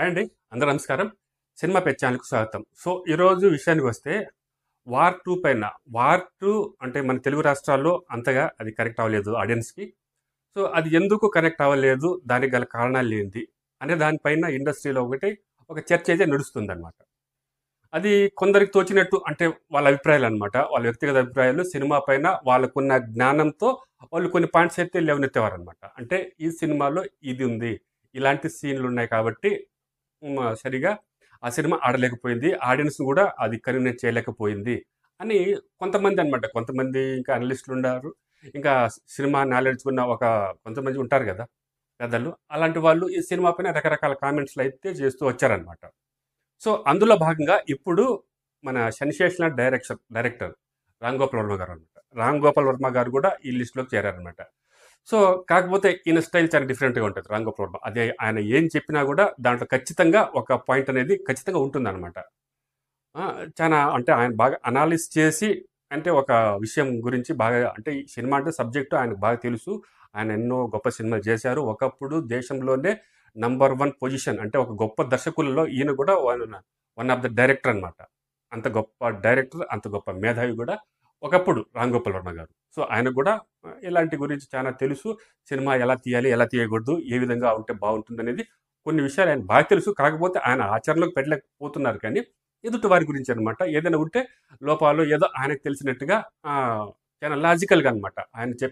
అండి అందరూ నమస్కారం. సినిమా పెట్ ఛానల్కు స్వాగతం. సో ఈరోజు విషయానికి వస్తే వార్ టూ పైన వార్ టూ అంటే మన తెలుగు రాష్ట్రాల్లో అంతగా అది కనెక్ట్ అవ్వలేదు ఆడియన్స్కి. సో అది ఎందుకు కనెక్ట్ అవ్వలేదు దానికి గల కారణాలు ఏంటి అనే దానిపైన ఇండస్ట్రీలో ఒకటి ఒక చర్చ అయితే నడుస్తుంది అనమాట అది కొందరికి తోచినట్టు అంటే వాళ్ళ అభిప్రాయాలు అనమాట వాళ్ళ వ్యక్తిగత అభిప్రాయాలు సినిమా పైన వాళ్ళకున్న జ్ఞానంతో వాళ్ళు కొన్ని పాయింట్స్ అయితే లేవనెత్తేవారు అనమాట అంటే ఈ సినిమాలో ఇది ఉంది ఇలాంటి సీన్లు ఉన్నాయి కాబట్టి సరిగా ఆ సినిమా ఆడలేకపోయింది ఆడియన్స్ కూడా అది కన్వీనియన్స్ చేయలేకపోయింది అని కొంతమంది అన్నమాట. కొంతమంది ఇంకా అనలిస్టులు ఉన్నారు. ఇంకా సినిమా నాలెడ్జ్ ఉన్న ఒక కొంతమంది ఉంటారు కదా పెద్దలు. అలాంటి వాళ్ళు ఈ సినిమా పైన రకరకాల కామెంట్స్లు అయితే చేస్తూ వచ్చారనమాట సో అందులో భాగంగా ఇప్పుడు మన sensational direction director Ram Gopal Varma garu అనమాట రామ్ గోపాల్ వర్మ గారు కూడా ఈ లిస్టులోకి చేరారనమాట సో కాకపోతే ఈయన స్టైల్ చాలా డిఫరెంట్గా ఉంటుంది రామ్ అదే ఆయన ఏం చెప్పినా కూడా దాంట్లో ఖచ్చితంగా ఒక పాయింట్ అనేది ఖచ్చితంగా ఉంటుందన్నమాట. చాలా అంటే ఆయన బాగా అనాలిస్ చేసి అంటే ఒక విషయం గురించి బాగా అంటే ఈ సినిమా అంటే సబ్జెక్టు ఆయనకు బాగా తెలుసు. ఆయన ఎన్నో గొప్ప సినిమాలు చేశారు. ఒకప్పుడు దేశంలోనే నంబర్ వన్ పొజిషన్ అంటే ఒక గొప్ప దర్శకులలో ఈయన కూడా one one of the director అనమాట అంత గొప్ప డైరెక్టర్ అంత గొప్ప మేధావి కూడా ఒకప్పుడు రామ్ గోపాల్ వర్మ గారు. సో ఆయన కూడా ఇలాంటి గురించి చాలా తెలుసు. సినిమా ఎలా తీయాలి ఎలా తీయకూడదు ఏ విధంగా ఉంటే బాగుంటుంది అనేది కొన్ని విషయాలు ఆయన బాగా తెలుసు. కాకపోతే ఆయన ఆచరణలోకి పెట్టలేకపోతున్నారు కానీ ఎదుటి వారి గురించి అనమాట ఏదైనా ఉంటే లోపాలు ఏదో ఆయనకు తెలిసినట్టుగా చాలా లాజికల్గా అనమాట ఆయన చెప్పే